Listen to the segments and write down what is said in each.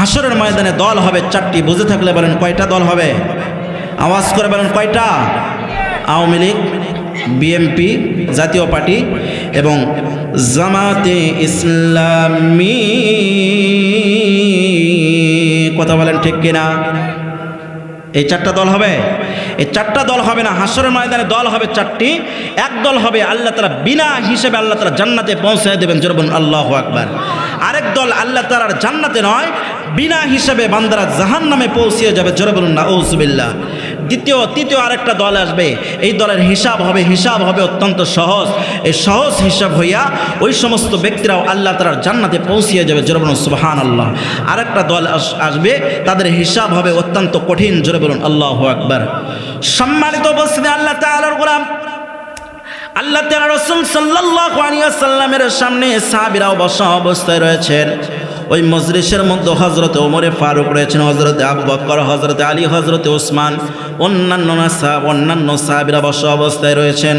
হাসরের ময়দানে দল হবে চারটি। বুঝে থাকলে বলেন কয়টা দল হবে? আওয়াজ করে বলেন কয়টা? আওয়ামী লীগ বিএমপি জাতীয় পার্টি এবং জামাতে ইসলামী। কথা বলেন ঠিক কিনা? এই চারটা দল হবে? এই চারটা দল হবে না হাসরের ময়দানে দল হবে চারটি। এক দল হবে আল্লাহ তারা বিনা হিসেবে আল্লাহ তারা জান্নাতে পৌঁছে দেবেন। জরবন আল্লাহ আকবার। আরেক দল আল্লাহ তালার জান্নাতে নয় বিনা হিসাবে বান্দারা জাহান নামে পৌঁছিয়ে যাবে। জোরে বলুন না ওসবিল্লা দ্বিতীয়, তৃতীয় আরেকটা দল আসবে। এই দলের হিসাব হবে হিসাব হবে অত্যন্ত সহজ। এই সহজ হিসাব হইয়া ওই সমস্ত ব্যক্তিরাও আল্লাহ তালার জান্নাতে পৌঁছিয়ে যাবে। জোরে বলুন সুবাহান আল্লাহ আরেকটা দল আস- আসবে, তাদের হিসাব হবে অত্যন্ত কঠিন। জোরে বলুন, আল্লাহ আকবার। সম্মানিত উপস্থিতি, আল্লাহ তালার গোলাম। আল্লাহ তালা রসুল সাল্লাহ আলিয়াল্লামের সামনে সাহাবিরাও বসা অবস্থায় রয়েছেন। ওই মজলিসের মধ্যে হজরত ওমরে ফারুক রয়েছেন হজরতে আবু বক্কর হজরতে আলী হজরতে ওসমান, অন্যান্য সাহাব অন্যান্য সাহাবিরা বসা অবস্থায় রয়েছেন।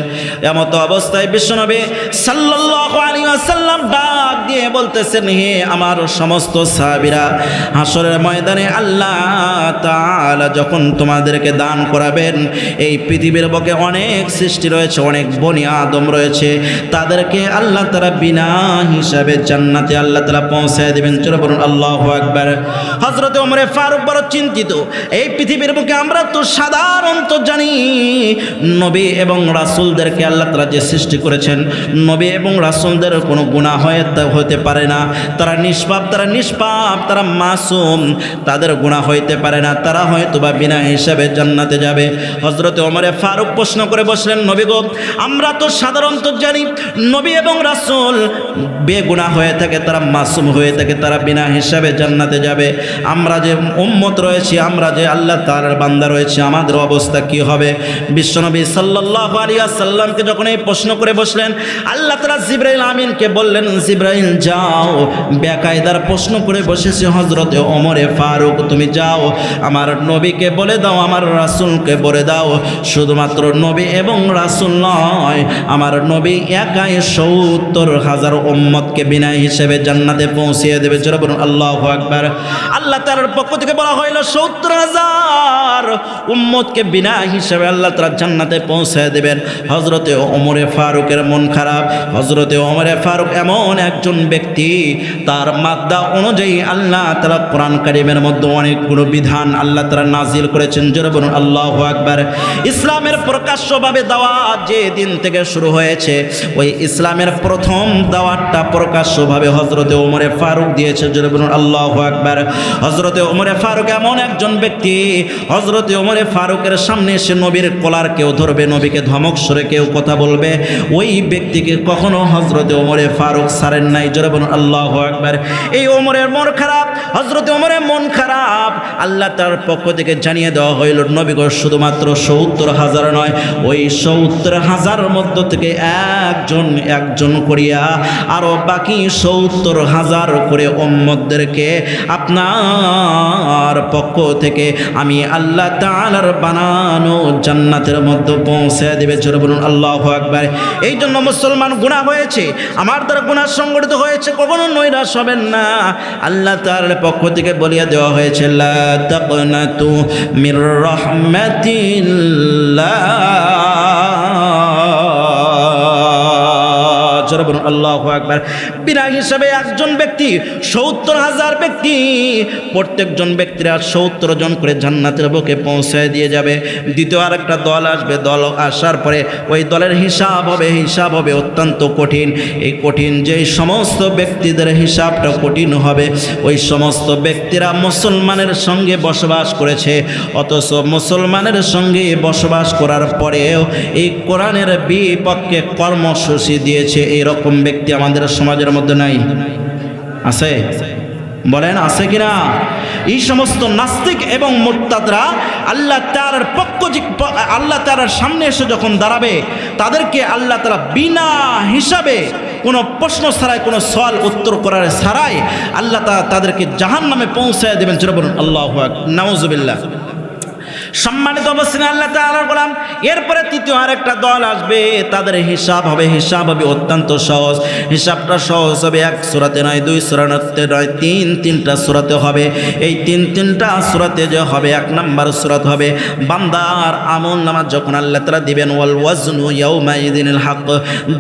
এমতো অবস্থায় বিশ্বনবী সাল্লাহ আলী আসাল্লাম ডাক দিয়ে বলতেছেন, হে আমার সমস্ত সাহাবিরা হাসরের ময়দানে আল্লাহ তাআলা যখন তোমাদেরকে দান করাবেন, এই পৃথিবীর বুকে অনেক সৃষ্টি রয়েছে, অনেক বনি আদম রয়েছে, তাদেরকে আল্লাহ তারা বিনা হিসাবে জান্নাতে আল্লাহ তারা পৌঁছায় দেবেন। চলে বলুন, আল্লাহ একবার হজরত ওমরে ফারুক বড় চিন্তিত। এই পৃথিবীর বুকে আমরা তো সাধারণত জানি, নবী এবং রাসূলদেরকে আল্লাহ তারা যে সৃষ্টি করেছেন, নবী এবং রাসূলদের কোনো গুনাহ হয়ে হতে পারে না। তারা নিষ্পাপ তারা নিষ্পাপ, তারা মাসুম, তাদের গুনাহ হইতে পারে না। তারা হয়তো বা বিনা হিসাবে জান্নাতে যাবে। হজরতে ওমরে ফারুক প্রশ্ন করে বসলেন, নবী আমরা তো সাধারণত জানি, নবী এবং রাসূল বেগুনাহ হয়ে থাকে, তারা মাসুম হয়ে থাকে, তারা বিনা হিসাবে জান্নাতে যাবে। আমরা যে উম্মত রয়েছি, আমরা যে আল্লাহ তার বান্দা রয়েছে, আমাদের অবস্থা কি হবে? বিশ্বনবী সাল্লাল্লাহু আলাইহি সাল্লামকে যখন এই প্রশ্ন করে বসলেন, আল্লাহ তাআলা জিব্রাইল আমিনকে বললেন, জিব্রাইল, যাও। বেকায়দার প্রশ্ন করে বসেছে হজরতে ওমরে ফারুক, তুমি যাও, আমার নবীকে বলে দাও, আমার রাসূলকে বলে দাও। শুধুমাত্র নবী এবং রাসূল নয়, আমার নবী একাই সত্তর হাজার উম্মতকে বিনা হিসেবে জান্নাতে পৌঁছিয়ে দেবে। জোরে বলুন, আল্লাহু আকবার। আল্লাহ তাআলার পক্ষ থেকে বলা হইল, সত্তর হাজার উম্মতকে বিনা হিসেবে আল্লাহ তাআলা জান্নাতে পৌঁছে দেবেন। হজরতে ওমরে ফারুকের মন খারাপ। হজরতে ওমরে ফারুক এমন একজন ব্যক্তি, তার মাদ্দা অনুযায়ী আল্লাহ তারা কোরআন কারিমের মধ্যে অনেকগুলো বিধান আল্লাহ তারা নাজিল করেছেন। জোরে বলুন, আল্লাহ আকবার। ইসলামের প্রকাশ্যভাবে দাওয়াত যে দিন থেকে শুরু হয়েছে, ওই ইসলামের প্রথম দাওয়াতটা প্রকাশ্যভাবে হজরতে ওমরে ফারুক দিয়েছে জোরে বলুন, আল্লাহ আকবার। হজরতে ওমরে ফারুক এমন একজন ব্যক্তি হজরতে ওমরে ফারুকের সামনে এসে নবীর কলার কেউ ধরবে, নবীকে ধমক সরে কেউ কথা বলবে। ওই ব্যক্তিকে কখনো হজরতে ওমরে ফারুক সারেন নাই, জোরে বলুন, আল্লাহ আকবার। এই ওমরের মন খারাপ হজরতে ওমরের মন খারাপ। আল্লাহ তার পক্ষ থেকে জানিয়ে দেওয়া হইল নবীগর শুধুমাত্র সত্তর হাজার নয়, ওই সত্তর হাজার মধ্য থেকে একজন একজন করিয়া আরও বাকি সত্তর হাজার করে ওম্মদদেরকে আপনার পক্ষ থেকে আমি আল্লাহ তালার বানানো জান্নাতের মধ্যে পৌঁছে দেবে। চলে বলুন, আল্লাহ আকবার। এই জন্য মুসলমান গুণা হয়েছে, আমার দ্বারা গুণা সংগঠিত হয়েছে, কখনো নৈরাশ হবেন না। আল্লাহ তার পক্ষ থেকে বলিয়া দেওয়া হয়েছে তাকনাতু মির রাহমাতিল্লাহ। জোরে বলুন, আল্লাহ আকবার। বিনা হিসাবে একজন ব্যক্তি সত্তর হাজার ব্যক্তি, প্রত্যেকজন ব্যক্তিরা সত্তর জন করে জান্নাতের বুকে পৌঁছায় দিয়ে যাবে। দ্বিতীয় আরেকটা দল আসবে, দল আসার পরে ওই দলের হিসাব হবে হিসাব হবে অত্যন্ত কঠিন। এই কঠিন যে সমস্ত ব্যক্তিদের হিসাবটা কঠিন হবে, ওই সমস্ত ব্যক্তিরা মুসলমানের সঙ্গে বসবাস করেছে। অথচ মুসলমানের সঙ্গে বসবাস করার পরেও এই কোরআনের বিপক্ষে কর্মসূচি দিয়েছে এইরকম ব্যক্তি আমাদের সমাজের মধ্যে নাই। আছে? বলেন, আছে কিনা? এই সমস্ত নাস্তিক এবং মোত্তাদরা আল্লাহ তার পক্ষ আল্লাহ তার সামনে এসে যখন দাঁড়াবে, তাদেরকে আল্লাহ তারা বিনা হিসাবে কোনো প্রশ্ন ছাড়াই, কোনো সওয়াল উত্তর করার ছাড়াই আল্লাহ তাদেরকে জাহান নামে পৌঁছায় দেবেন। চলে বলুন, আল্লাহ নাউজুবিল্লাহ। সম্মানিত অবস্থানে আল্লাহ তাআলা গোলাম। এরপরে তৃতীয় আরেকটা দল আসবে, তাদের হিসাব হবে হিসাব হবে অত্যন্ত সহজ। হিসাবটা সহজ হবে, এক সুরাতে নয়, দুই সুরাতে নয়, তিন তিনটা সুরাতে হবে। এই তিন তিনটা সুরাতে যে হবে, এক নাম্বার সুরাত হবে, বান্দার আমল নামাজ যখন আল্লাহ তাআলা দিবেন, ওয়াল ওয়াজনু ইয়াউমাইদিনিল হক,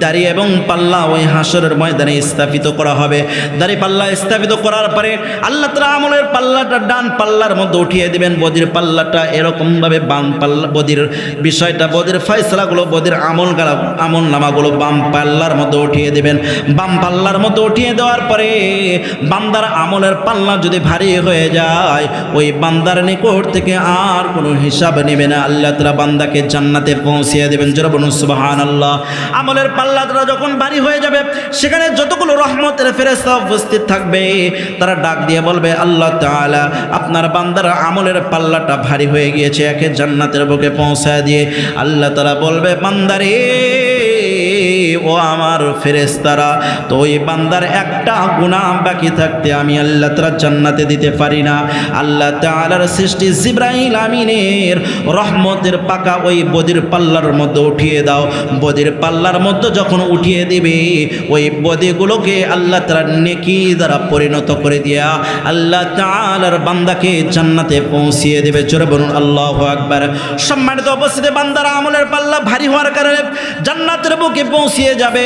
দাড়ি এবং পাল্লা ওই হাসরের ময়দানে স্থাপিত করা হবে। দাড়ি পাল্লা স্থাপিত করার পরে আল্লাহ তাআলা আমলের পাল্লাটা ডান পাল্লার মধ্যে উঠিয়ে দিবেন, বদির পাল্লাটা এরকমভাবে বাম পাল্লা বদির বিষয়টা, বদির ফয়সলাগুলো, বদির আমল গালা আমল নামাগুলো বাম পাল্লার মধ্যে উঠিয়ে দেবেন। বাম পাল্লার মধ্যে উঠিয়ে দেওয়ার পরে বান্দার আমলের পাল্লা যদি ভারী হয়ে যায়, ওই বান্দার নিকট থেকে আর কোনো হিসাব নেবে না। আল্লাহ তালা বান্দাকে জান্নাতে পৌঁছিয়ে দেবেন। জরবন সুবাহান আল্লাহ আমলের পাল্লাটা যখন ভারী হয়ে যাবে, সেখানে যতগুলো রহমতের ফেরেস্তা উপস্থিত থাকবে, তারা ডাক দিয়ে বলবে, আল্লাহ তাআলা, আপনার বান্দার আমলের পাল্লাটা ভারী হয়ে গিয়েছে। একে জান্নাতের বুকে পৌঁছায় দিয়ে। আল্লাহ তারা বলবে, বান্দারে, ও আমার ফেরেস্তারা তো ওই বান্দার একটা গুনাহ বাকি থাকতে আমি আল্লাহ তারা জান্নাতে দিতে পারি না। আল্লাহ তাআলার সৃষ্টি জিব্রাইল আমিনের রহমতের পাকা ওই বদির পাল্লার মধ্যে উঠিয়ে দাও। বদির পাল্লার মধ্যে যখন উঠিয়ে দিবে, ওই বদিগুলোকে আল্লাহ তারা নেকি দ্বারা পরিণত করে দিয়া আল্লাহ তাআলার বান্দাকে জান্নাতে পৌঁছিয়ে দেবে। চলে বলুন, আল্লাহ আকবার। সম্মানিত উপস্থিতি, বান্দার আমলের পাল্লা ভারী হওয়ার কারণে জান্নাতের বুকে পৌঁছিয়ে যাবে।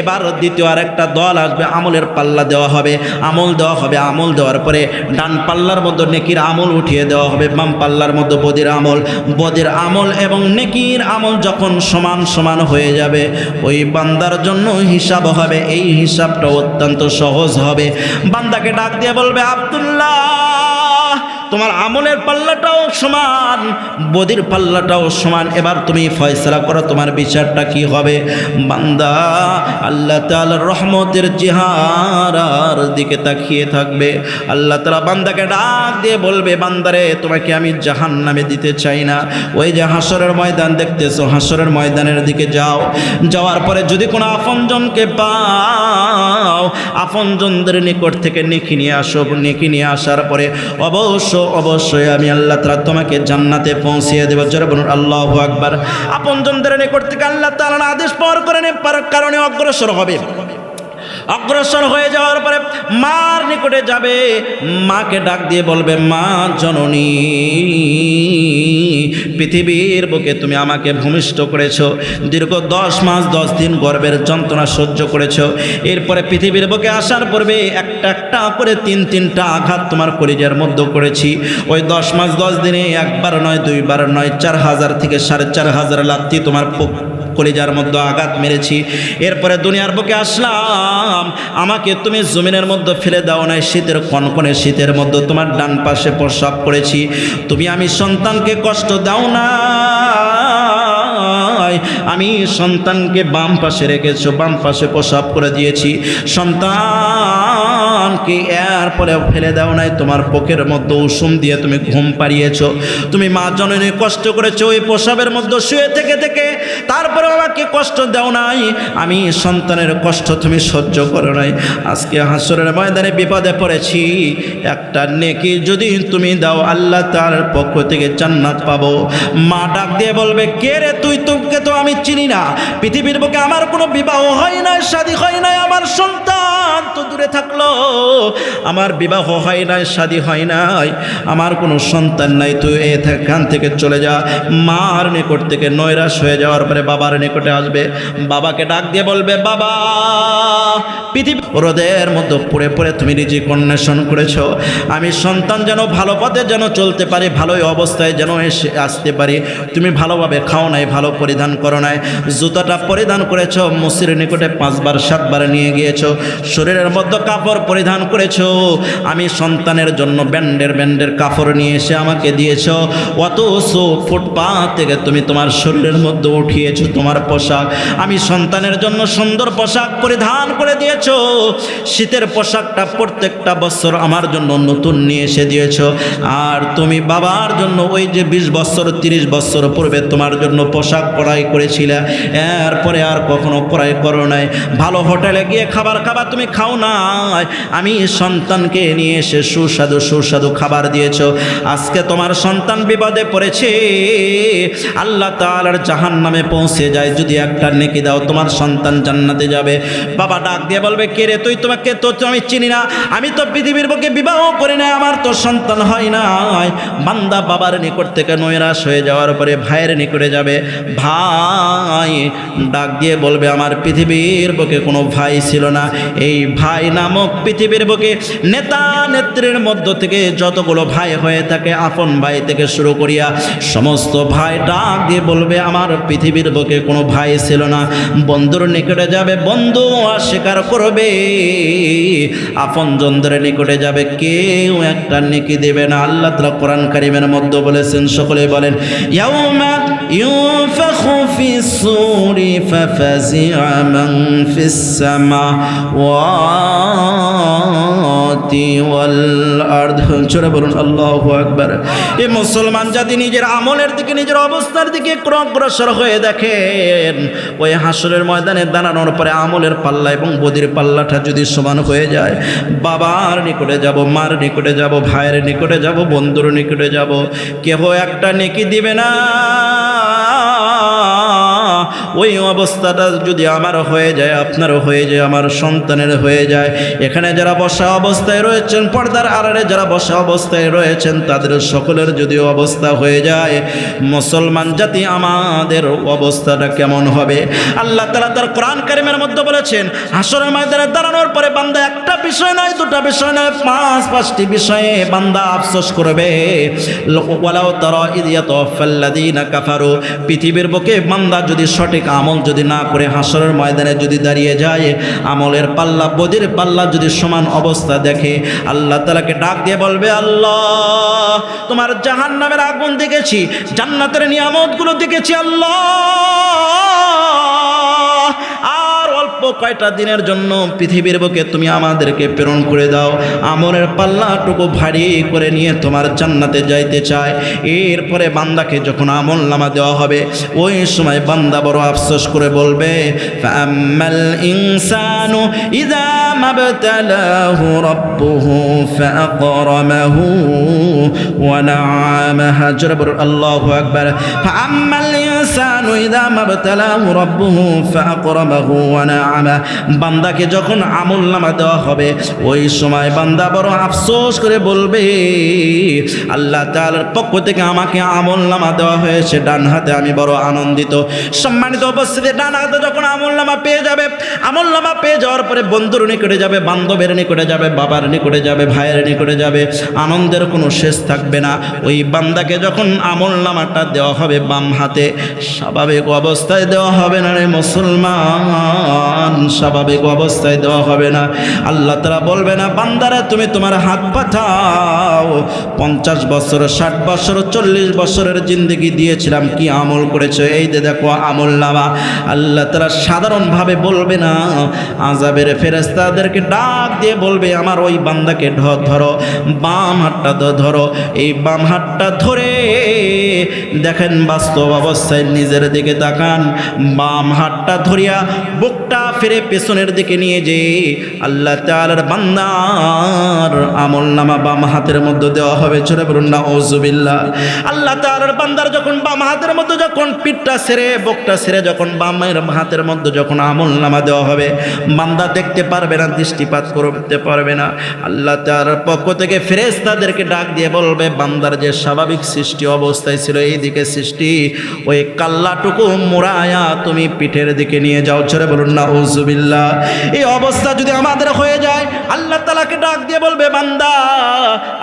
এবার দ্বিতীয় আর একটা দল আসবে, আমলের পাল্লা দেওয়া হবে, আমল দেওয়া হবে, আমল দেওয়ার পরে ডান পাল্লার মধ্যে নেকির আমল উঠিয়ে দেওয়া হবে, বাম পাল্লার মধ্যে বদির আমল। বদির আমল এবং নেকির আমল যখন সমান সমান হয়ে যাবে, ওই বান্দার জন্য হিসাব হবে, এই হিসাবটা অত্যন্ত সহজ হবে। বান্দাকে ডাক দিয়ে বলবে, আব্দুল্লাহ! তোমার আমলের পাল্লাটাও সমান, বদির পাল্লাটাও সমান। এবার তুমি ফয়সলা করো, তোমার বিচারটা কি হবে? বান্দা, আল্লাহ তাআলার রহমতের চেহারার দিকে তাকিয়ে থাকবে। আল্লাহ তালা বান্দাকে ডাক দিয়ে বলবে বান্দারে তোমাকে আমি জাহান নামে দিতে চাই না। ওই যে হাসরের ময়দান দেখতেছো, হাসরের ময়দানের দিকে যাও। যাওয়ার পরে যদি কোনো আপনজনকে পাও, আপনজনদের নিকট থেকে নেকি নিয়ে আসো, নেকি নিয়ে আসার পরে অবশ্য অবশ্যই আমি আল্লাহ তালা তোমাকে জান্নাতে পৌঁছিয়ে দেবো। জোরে বলুন, আল্লাহ আকবার। আপনজনদের নিকট করতে আল্লাহ তালা আদেশ পাওয়ার করে কারণে অগ্রসর হবে। অগ্রসর হয়ে যাওয়ার পরে মার নিকটে যাবে। মাকে ডাক দিয়ে বলবে, মা জননী, পৃথিবীর বুকে তুমি আমাকে ভূমিষ্ঠ করেছ। দীর্ঘ দশ মাস দশ দিন গর্বের যন্ত্রণা সহ্য করেছ। এরপরে পৃথিবীর বুকে আসার পূর্বে একটা একটা করে তিন তিনটা আঘাত তোমার কলিজার মধ্যে করেছি। ওই দশ মাস দশ দিনে একবার নয়, দুইবার নয়, চার হাজার থেকে সাড়ে চার হাজার লাত্তি তোমার কলিজার মধ্যে আঘাত মেরেছি। এরপরে দুনিয়ার বুকে আসলাম। আমাকে তুমি জমিনের মধ্যে ফেলে দাও নাই, শীতের কনকনে শীতের মধ্যে তোমার ডান পাশে প্রস্রাব করেছি। তুমি আমি সন্তানকে কষ্ট দাও না। আমি সন্তানকে বাম পাশে রেখেছো, বাম পাশে প্রসাব করে দিয়েছি। সন্তানকে এরপরে ফেলে দাও নাই, তোমার পোকের মধ্যে উষুম দিয়ে তুমি ঘুম পাড়িয়েছো। তুমি মা জননী কষ্ট করেছ, ওই প্রসাবের মধ্যে শুয়ে থেকে থেকে তারপরে আমাকে কষ্ট দাও নাই। আমি সন্তানের কষ্ট তুমি সহ্য করো নাই। আজকে হাসরের ময়দানে বিপদে পড়েছি, একটা নেকি যদি তুমি দাও, আল্লাহ তার পক্ষ থেকে জান্নাত পাবো। মা ডাক দিয়ে বলবে, কে রে তুই তোকে তো আমি চিনি না। পৃথিবীর বুকে আমার কোনো বিবাহ হয় নাই শাদী হয় নাই, আমার সন্তান তো দূরে থাকল। আমার বিবাহ হয় নাই, শাদী হয় নাই। আমার কোনো সন্তান নাই, তুই এখান থেকে চলে যা। মার নিকট থেকে নৈরাশ হয়ে যাওয়ার পরে বাবার নিকটে আসবে। বাবাকে ডাক দিয়ে বলবে, বাবা, পৃথিবী রোদের মধ্যে পড়ে পড়ে তুমি নিজে অন্বেষণ করেছ। আমি সন্তান যেন ভালো পথে যেন চলতে পারি, ভালোই অবস্থায় যেন এসে আসতে পারি। তুমি ভালোভাবে খাও নাই, ভালো পরিধান করো নাই। জুতাটা পরিধান করেছ, মসির নিকটে পাঁচবার, সাতবার নিয়ে গিয়েছো। শরীরের মধ্যে কাপড় পরিধান করেছ। আমি সন্তানের জন্য ব্যান্ডের ব্যান্ডের কাপড় নিয়ে এসে আমাকে দিয়েছ। অথচ ফুটপাত থেকে তুমি তোমার শরীরের মধ্যে উঠিয়েছো তোমার পোশাক। আমি সন্তানের জন্য সুন্দর পোশাক পরিধান করে দিয়েছ। শীতের পোশাকটা প্রত্যেকটা বছর আমার জন্য নতুন নিয়ে এসে দিয়েছ। আর তুমি বাবার জন্য ওই যে বিশ বছর, তিরিশ বছর পূর্বে তোমার জন্য পোশাক পড়াই করেছিলে। এরপরে আর কখনো পড়াই করো নাই। ভালো হোটেলে গিয়ে খাবার খাবার তুমি তুমি খাও নাই। আমি সন্তানকে নিয়ে এসে সুস্বাদু সুস্বাদু খাবার দিয়েছ। আজকে তোমার সন্তান বিপদে পড়েছে। আল্লাহ তাআলার জাহান নামে পৌঁছে যায়। যদি একটা নেকি দাও, তোমার সন্তান জান্নাতে যাবে। বাবা ডাক দিয়ে বলবে, কে রে তুই? তোমাকে তো তো আমি চিনি না। আমি তো পৃথিবীর বুকে বিবাহ করি না আমার তো সন্তান হয় নাই। বান্দা বাবার নিকট থেকে নৈরাশ হয়ে যাওয়ার পরে ভাইয়ের নিকটে যাবে। ভাই ডাক দিয়ে বলবে, আমার পৃথিবীর বুকে কোনো ভাই ছিল না। এই ভাই নামক পৃথিবীর বুকে নেতা নেত্রীর মধ্য থেকে যতগুলো ভাই হয়ে থাকে, আপন ভাই থেকে শুরু করিয়া সমস্ত ভাই ডাক দিয়ে বলবে, আমার পৃথিবীর বুকে কোনো ভাই ছিল না। বন্ধুর নিকটে যাবে, বন্ধু অস্বীকার করবে। আপন জনদের নিকটে যাবে, কেউ একটা নেকি দেবে না। আল্লাহ তালা কোরআন কারিমের মধ্যে বলেছেন সকলে বলেন, ইয়াউমা ফিস সূরি ফাফাজিআ মান ফিস সামাওয়াতি আল্লাহু মুসলমান জাতি নিজের আমলের দিকে, নিজের অবস্থার দিকে হয়ে ওই ময়দানে দাঁড়ানোর আমলের পাল্লা এবং বদির পাল্লাটা যদি সমান হয়ে যায়, বাবার নিকটে যাব, মার নিকটে যাব, ভাইয়ের নিকটে যাব, বন্ধুর নিকটে যাব, কেহ একটা নেকি দিবে না। ওই অবস্থাটা যদি আমার হয়ে যায়, আপনারও হয়ে যায়, আমার সন্তানের হয়ে যায়। এখানে যারা বসা অবস্থায় রয়েছেন, পর্দার আড়ারে যারা বসা অবস্থায় রয়েছেন, তাদের সকলের যদি অবস্থা হয়ে যায়, মুসলমান জাতি আমাদের অবস্থাটা কেমন হবে? আল্লাহ তালা তার কোরআন কারিমের মধ্যে বলেছেন, হাসরের ময়দানে দাঁড়ানোর পরে বান্দা একটা বিষয় নয়, দুটা বিষয় নয়, পাঁচ, পাঁচটি বিষয়ে বান্দা আফসোস করবে। ওয়ালাও তারা ইদিয়াত ফাল্লাদিনা কাফারু, পৃথিবীর বুকে বান্দা যদি সঠিক আমল যদি না করে হাসরের ময়দানে যদি দাঁড়িয়ে যায়, আমলের পাল্লা, বদির পাল্লা যদি সমান অবস্থা দেখে, আল্লাহ তালাকে ডাক দিয়ে বলবে, আল্লাহ, তোমার জাহান নামের আগুন দেখেছি, জান্নাতের নিয়ামতগুলো দেখেছি, আল্লাহ। কয়টা দিনের জন্য পৃথিবীর বুকে তুমি আমাদেরকে প্রেরণ করে দাও? আমলের পাল্লাটুকু ভারী করে নিয়ে তোমার জান্নাতে যাইতে চায়। এরপরে বান্দাকে যখন আমল নামা দেওয়া হবে, ওই সময় বান্দা বড় আফসোস করে বলবে ইনসানু ইদা মাবতালাহু রাব্বুহু ফাআকরামাহু ওয়া না'আমাহু জরবর আল্লাহু আকবার ফাম্মাল ইনসানু ইদা মাবতালাহু রাব্বুহু ফাআকরামাহু ওয়া না'আমা বান্দাকে যখন আমল নামা দেওয়া হবে, ওই সময় বান্দা বড় আফসোস করে বলবে, আল্লাহ তাআলার পক্ষ থেকে আমাকে আমল নামা দেওয়া হয়েছে, ডান হাতে আমি বড় আনন্দিত। সম্মানিত উপস্থিতি, ডান হাতে যখন আমল নামা পেয়ে যাবে, আমল নামা পেয়ে যাওয়ার পরে বন্ধুর নিকটে যাবে, বান্ধবের নিকটে যাবে, বাবার নিকটে যাবে, ভাইয়ের নিকটে যাবে, আনন্দের কোনো শেষ থাকবে না। ওই বান্দাকে যখন আমল নামাটা দেওয়া হবে বাম হাতে, স্বাভাবিক অবস্থায় দেওয়া হবে না রে মুসলমান, স্বাভাবিক অবস্থায় দেওয়া হবে না। আল্লাহ তারা বলবে না, বান্দারা তুমি তোমার হাত পাঠাও। পঞ্চাশ বছর, ষাট বছর, চল্লিশ বছরের জিন্দগি দিয়েছিলাম, কি আমল করেছ? এই যে দেখো আমল নামা। আল্লাহ তারা সাধারণভাবে বলবে না আজাবের ফেরেস্তাদেরকে ডাক দিয়ে বলবে, আমার ওই বান্দাকে ধরো, বাম হাতটা ধরো। এই বাম হাতটা ধরে দেখেন, বাস্তব অবস্থায় নিজের দিকে তাকান, বাম হাতটা ধরিয়া বুকটা ফিরে পেছনের দিকে নিয়ে যে আল্লাহ তালার বান্দার আমল নামা বাম হাতের মধ্যে দেওয়া হবে। ছোট বলুন না ওজুবিল্লা আল্লাহ তালার বান্দার যখন বাম হাতের মধ্যে, যখন পিঠটা সেরে, বুকটা সেরে, যখন বামের হাতের মধ্যে যখন আমল নামা দেওয়া হবে, বান্দা দেখতে পারবে না দৃষ্টিপাত করতে পারবে না। আল্লাহ তার পক্ষ থেকে ফেরেস তাদেরকে ডাক দিয়ে বলবে, বান্দার যে স্বাভাবিক সৃষ্টি অবস্থায় ছিল এই দিকে সৃষ্টি। ওই কাল্লাটুকু মোড়ায়া তুমি পিঠের দিকে নিয়ে যাও। ছেড়ে বলুন না ওজুবিল্লা এই অবস্থা যদি আমাদের হয়ে যায় আল্লাহ তালাকে ডাক দিয়ে বলবে, বান্দা,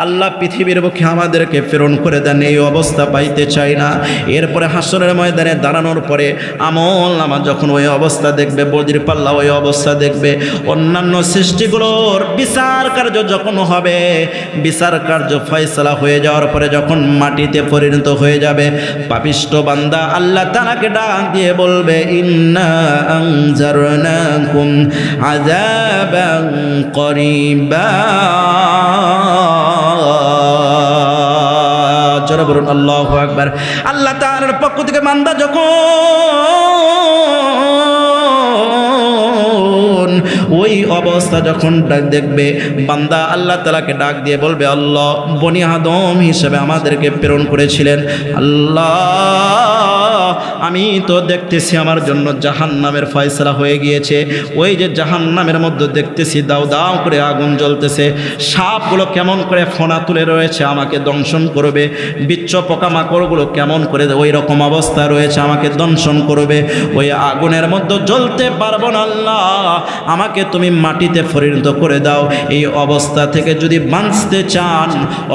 আল্লাহ পৃথিবীর বুকে আমাদেরকে প্রেরণ করে দেন, এই অবস্থা পাইতে চাই না। এরপরে হাসনের ময়দানে দাঁড়ানোর পরে আমল আমার যখন ওই অবস্থা দেখবে, বদির পাল্লা ওই অবস্থা দেখবে, অন্যান্য সৃষ্টিগুলোর বিচার কার্য যখন হবে, বিচার কার্য ফয়সলা হয়ে যাওয়ার পরে যখন মাটিতে পরিণত হয়ে যাবে, পাপিষ্ট বান্দা আল্লাহ তালাকে ডাক দিয়ে বলবে, ইন্না আনজারনাকুম আযাবান জোরে বলুন আল্লাহু আকবার। আল্লাহ তাআলার পক্ষ থেকে বান্দা যখন অবস্থা যখন ডাক দেখবে, বান্দা আল্লাহ তালাকে ডাক দিয়ে বলবে, আল্লাহ, বনি আদম হিসেবে আমাদেরকে প্রেরণ করেছিলেন। আল্লাহ, আমি তো দেখতেছি আমার জন্য জাহান নামের ফয়সলা হয়ে গিয়েছে। ওই যে জাহান নামের মধ্যে দেখতেছি, দাও দাও করে আগুন জ্বলতেছে। সাপগুলো কেমন করে ফোনা তুলে রয়েছে, আমাকে দংশন করবে। বিচ্ছ পোকামাকড়গুলো কেমন করে ওই রকম অবস্থা রয়েছে, আমাকে দংশন করবে। ওই আগুনের মধ্যে জ্বলতে পারব না, আল্লাহ। আমাকে তুমি মাটিতে পরিণত করে দাও। এই অবস্থা থেকে যদি বাঁচতে চান,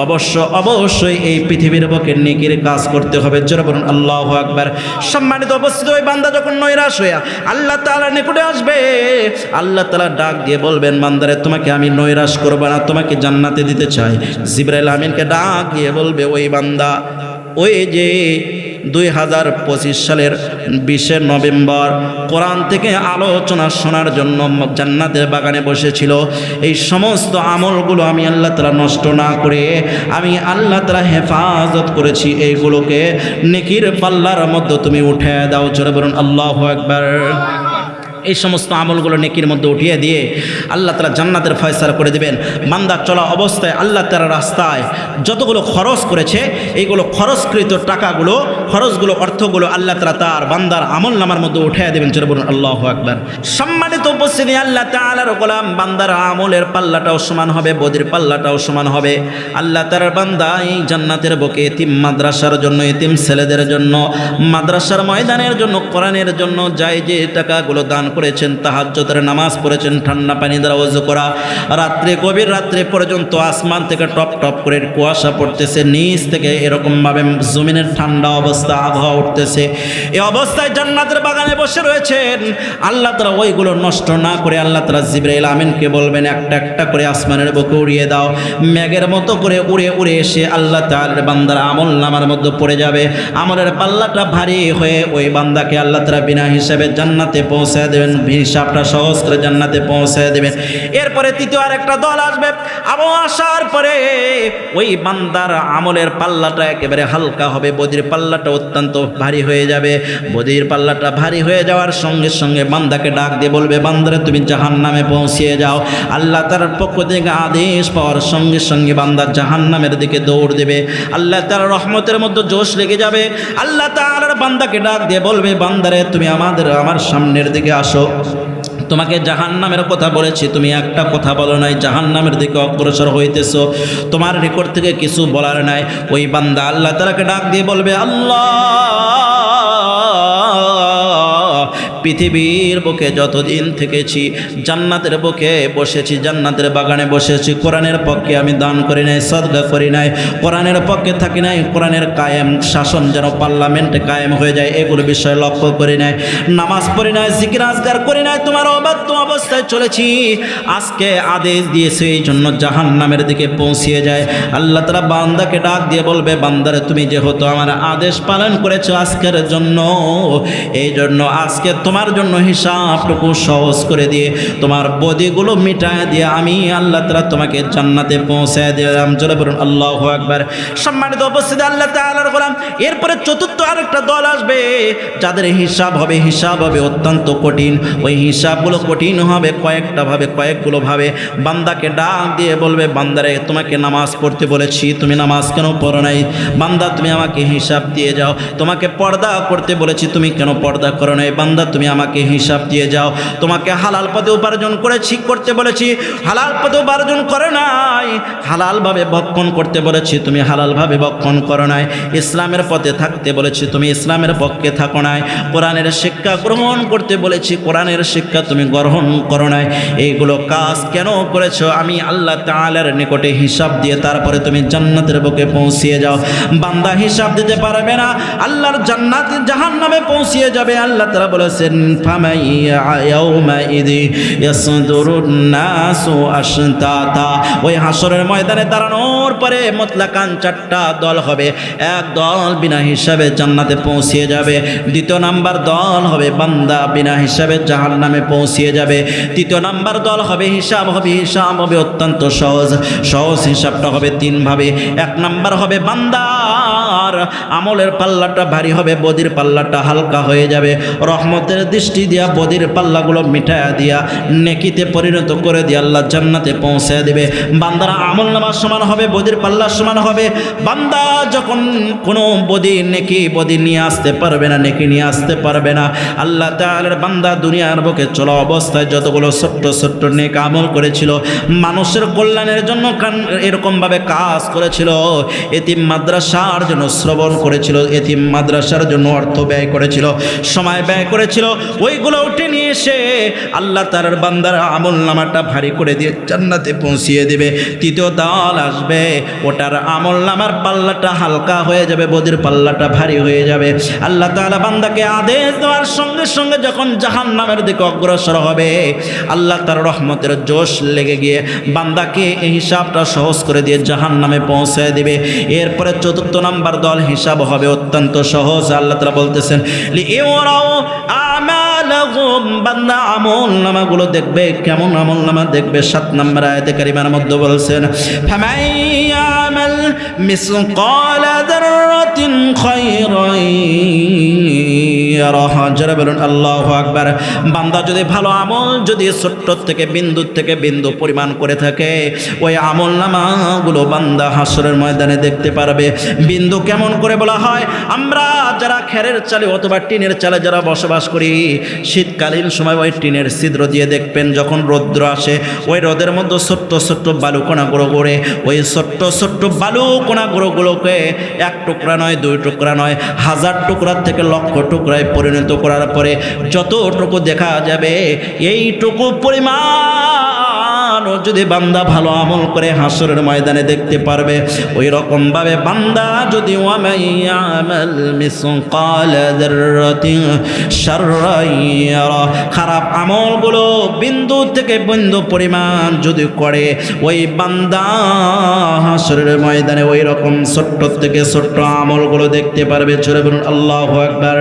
অবশ্য অবশ্যই এই পৃথিবীর বুকে নেকির কাজ করতে হবে। জোরে বলুন, আল্লাহ আকবার। সম্মানিত উপস্থিত ওই বান্দা যখন নৈরাশ হইয়া আল্লাহ তাআলার নিকটে আসবে, আল্লাহ তাআলা ডাক দিয়ে বলবেন, বান্দারে, তোমাকে আমি নৈরাশ করব না, তোমাকে জান্নাতে দিতে চাই। জিব্রাইল আমিনকে ডাক দিয়ে বলবে, ওই বান্দা, ওই যে দুই হাজার পঁচিশ সালের বিশে নভেম্বর কোরআন থেকে আলোচনা শোনার জন্য জান্নাতের বাগানে বসেছিল। এই সমস্ত আমলগুলো আমি আল্লাহ তালা নষ্ট না করে আমি আল্লাহ তালা হেফাজত করেছি। এইগুলোকে নিকির পাল্লার মধ্যে তুমি উঠে দাও। চলে বলুন, আল্লাহ একবার এই সমস্ত আমলগুলো নেকির মধ্যে উঠিয়ে দিয়ে আল্লাহ তালা জান্নাতের ফয়সালা করে দেবেন। মান্দা চলা অবস্থায় আল্লাহ তালা রাস্তায় যতগুলো খরচ করেছে, এইগুলো খরচকৃত টাকাগুলো, খরচগুলো, অর্থগুলো আল্লাহ তালা তার বান্দার আমল নামার মধ্যে উঠিয়ে দেবেন। চলে বলুন, আল্লাহ একবার সম্মানিত উপস্থিতি, আল্লাহ তালার গোলাম বান্দার আমলের পাল্লাটাও সমান হবে, বদির পাল্লাটাও সমান হবে। আল্লাহ তার বান্দা এই জান্নাতের বকে এতিম, মাদ্রাসার জন্য এতিম ছেলেদের জন্য, মাদ্রাসার ময়দানের জন্য, কোরআনের জন্য যাই যে টাকাগুলো দান করেছেন তাহাজ্জতের নামাজ পড়েছেন, ঠান্ডা পানি দ্বারা ওজু করা। রাত্রে, গভীর রাত্রে পর্যন্ত আসমান থেকে টপ টপ করে কুয়াশা পড়তেছে, নিচ থেকে এরকমভাবে জমিনের ঠান্ডা অবস্থা, আবহাওয়া উঠতেছে। এই অবস্থায় জান্নাতের বাগানে বসে রয়েছেন। আল্লাহ তারা ওইগুলো নষ্ট না করে আল্লাহ তারা জিব্রাইল আমিনকে বলবেন, একটা একটা করে আসমানের বুকে উড়িয়ে দাও। মেঘের মতো করে উড়ে উড়ে এসে আল্লাহ তালের বান্দার আমল নামার মধ্যে পড়ে যাবে। আমলের পাল্লাটা ভারী হয়ে ওই বান্দাকে আল্লাহ তারা বিনা হিসাবে জান্নাতে পৌঁছে দেবেন হিসাবটা সহজ করে জান্নাতে পৌঁছে দেবেন। এরপরে তৃতীয় আর একটা দল আসবে। আবু আসার পরে ওই বান্দার আমলের পাল্লাটা একেবারে হালকা হবে। বদির পাল্লাটা অত্যন্ত ভারী হয়ে যাবে। বদির পাল্লাটা ভারী হয়ে যাওয়ার সঙ্গে সঙ্গে বান্দাকে ডাক দিয়ে বলবে, বান্দারে, তুমি জাহান নামে পৌঁছিয়ে যাও। আল্লাহ তার পক্ষ থেকে আদেশ পাওয়ার সঙ্গে সঙ্গে বান্দার জাহান নামের দিকে দৌড় দেবে। আল্লাহ তার রহমতের মধ্যে জোশ লেগে যাবে। আল্লাহ তার বান্দাকে ডাক দিয়ে বলবে, বান্দারে, তুমি আমাদের, আমার সামনের দিকে আসো। তোমাকে জাহান নামের কথা বলেছি। তুমি একটা কথা বলো নাই জাহান নামের দিকে অগ্রসর হইতেছ। তোমার রেকর্ড থেকে কিছু বলার নাই। ওই বান্দা আল্লাহ তালাকে ডাক দিয়ে বলবে, আল্লাহ! পৃথিবীর বুকে যতদিন থেকেছি, জান্নাতের বুকে বসেছি, জান্নাতের বাগানে বসেছি, কোরআনের পক্ষে আমি দান করি নাই সদগা করি নাই, কোরআনের পক্ষে থাকি নাই, কোরআনের কায়েম, শাসন যেন পার্লামেন্টে কায়েম হয়ে যায়, এগুলো বিষয়ে লক্ষ্য করি নাই, নামাজ পড়ি নাই, জিকির আজগার করি নাই, তোমার অবাধ্য অবস্থায় চলেছি, আজকে আদেশ দিয়েছে, এই জন্য জাহান নামের দিকে পৌঁছিয়ে যায়, আল্লাহ তারা বান্দাকে ডাক দিয়ে বলবে, বান্দারে তুমি যেহেতু আমার আদেশ পালন করেছ আজকের জন্য, এই জন্য আজকে তোমার জন্য হিসাবটুকু সহজ করে দিয়ে তোমার বদিগুলো মিটায় দিয়ে আমি আল্লাহ তালা তোমাকে জান্নাতে পৌঁছায় দিলাম। জোরে বলুন, আল্লাহ একবার সম্মানিত উপস্থিতি, আল্লাহ তালার গোলাম। এরপরে চতুর্থ আরেকটা দল আসবে, যাদের হিসাব হবে হিসাব হবে অত্যন্ত কঠিন। ওই হিসাবগুলো কঠিন হবে, কয়েকটা ভাবে, কয়েকগুলো ভাবে। বান্দাকে ডাক দিয়ে বলবে, বান্দারে, তোমাকে নামাজ পড়তে বলেছি, তুমি নামাজ কেন পড়ো নাই? বান্দা, তুমি আমাকে হিসাব দিয়ে যাও। তোমাকে পর্দা করতে বলেছি, তুমি কেন পর্দা করো নাই? বান্দা, তুমি আমাকে হিসাব দিয়ে যাও। তোমাকে হালাল পদে উপার্জন করেছি করতে বলেছি। হালাল পদে উপার্জন করে নাই। হালালভাবে ভক্ষণ করতে বলেছি, তুমি হালালভাবে ভক্ষণ করো নাই। ইসলামের পথে থাকতে বলেছি, তুমি ইসলামের পক্ষে থাকো নাই। কোরআনের শিক্ষা গ্রহণ করতে বলেছি, কোরআনের শিক্ষা তুমি গ্রহণ করো নাই। এইগুলো কাজ কেন করেছ? আমি আল্লাহ তাআলার নিকটে হিসাব দিয়ে তারপরে তুমি জান্নাতের বুকে পৌঁছিয়ে যাও। বান্দা হিসাব দিতে পারবে না, আল্লাহর জান্নাত জাহান্নামে পৌঁছিয়ে যাবে। আল্লাহ তারা বলেছেন ফামাইয়া ইয়াউমাইদি ইয়াসদুরুন নাসু আশতাতা ওই হাসরের ময়দানে দাঁড়ানোর পরে মতলাকান চারটা দল হবে। এক দল বিনা হিসাবে জান্নাতে পৌঁছিয়ে যাবে। দ্বিতীয় নাম্বার দল হবে বান্দা বিনা হিসাবে জাহান নামে পৌঁছিয়ে যাবে। তৃতীয় নাম্বার দল হবে হিসাব হবে হিসাব, হবে অত্যন্ত সহজ। সহজ হিসাবটা হবে তিনভাবে। এক নাম্বার হবে বান্দার আমলের পাল্লাটা ভারী হবে, বদির পাল্লাটা হালকা হয়ে যাবে। রহমতের রহমতের দৃষ্টি দিয়া, বদির পাল্লাগুলো মিটায়া দিয়া, নেকিতে পরিণত করে দিয়ে আল্লাহ জান্নাতে পৌঁছে দেবে। বান্দারা আমল নামার সমান হবে, বদির পাল্লার সমান হবে। বান্দা যখন কোনো বদি নেকি বদি নিয়ে আসতে পারবে না, নেকি নিয়ে আসতে পারবে না, আল্লাহ তাআলার বান্দা দুনিয়ার বুকে চলা অবস্থায় যতগুলো ছোট্ট ছোট্ট নেক আমল করেছিল, মানুষের কল্যাণের জন্য এরকমভাবে কাজ করেছিল, এতিম মাদ্রাসার জন্য শ্রবণ করেছিল, এতিম মাদ্রাসার জন্য অর্থ ব্যয় করেছিল, সময় ব্যয় করেছিল ওইগুলো উঠে নিয়ে এসে আল্লাহ তার বান্দার আমল নামাটা ভারী করে দিয়ে জান্নাতে পৌঁছিয়ে দেবে। তৃতীয় দল আসবে, ওটার আমল নামার পাল্লাটা হালকা হয়ে যাবে, বদির পাল্লাটা ভারী হয়ে যাবে। আল্লাহ তাআলা বান্দাকে আদেশ দেওয়ার সঙ্গে সঙ্গে যখন জাহান নামের দিকে অগ্রসর হবে, আল্লাহ তার রহমতের জোশ লেগে গিয়ে বান্দাকে এই হিসাবটা সহজ করে দিয়ে জাহান নামে পৌঁছে দিবে। এরপরে চতুর্থ নাম্বার দল হিসাব হবে অত্যন্ত সহজ। আল্লাহ তারা বলতেছেন আমালাহুম বান্দা আমল দেখবে, কেমন আমল নামা দেখবে, সাত নম্বর আয়াতে কারিমার মধ্যে বলছেন যারা বলুন আকবার। বান্দা যদি ভালো আমল, যদি ছোট্ট থেকে, বিন্দু থেকে, বিন্দু পরিমাণ করে থাকে, ওই আমল বান্দা হাসরের ময়দানে দেখতে পারবে। বিন্দু কেমন করে বলা হয়, আমরা যারা খেরের চালে অথবা টিনের চালে যারা বসবাস করি শীতকালীন সময় ওই টিনের ছিদ্র দিয়ে দেখবেন যখন রৌদ্র আসে, ওই রোদের মধ্যে ছোট্ট ছোট্ট বালু কোনা গুঁড়ো, ওই ছোট্ট ছোট্ট বালু কোনা গুঁড়োগুলোকে এক টুকরা নয়, দুই টুকরা নয়, হাজার টুকরার থেকে লক্ষ টুকরায় পরিণত করার পরে যতটুকু দেখা যাবে, এইটুকু পরিমাণ ও যদি বান্দা ভালো আমল করে হাসরের ময়দানে দেখতে পারবে ওই রকম ভাবে বান্দা যদি খারাপ আমলগুলো বিন্দু থেকে বিন্দু পরিমাণ যদি করে, ওই বান্দা হাসরের ময়দানে ওই রকম ছোট্ট থেকে ছোট্ট আমলগুলো দেখতে পারবে। চলে বলুন, আল্লাহু আকবার।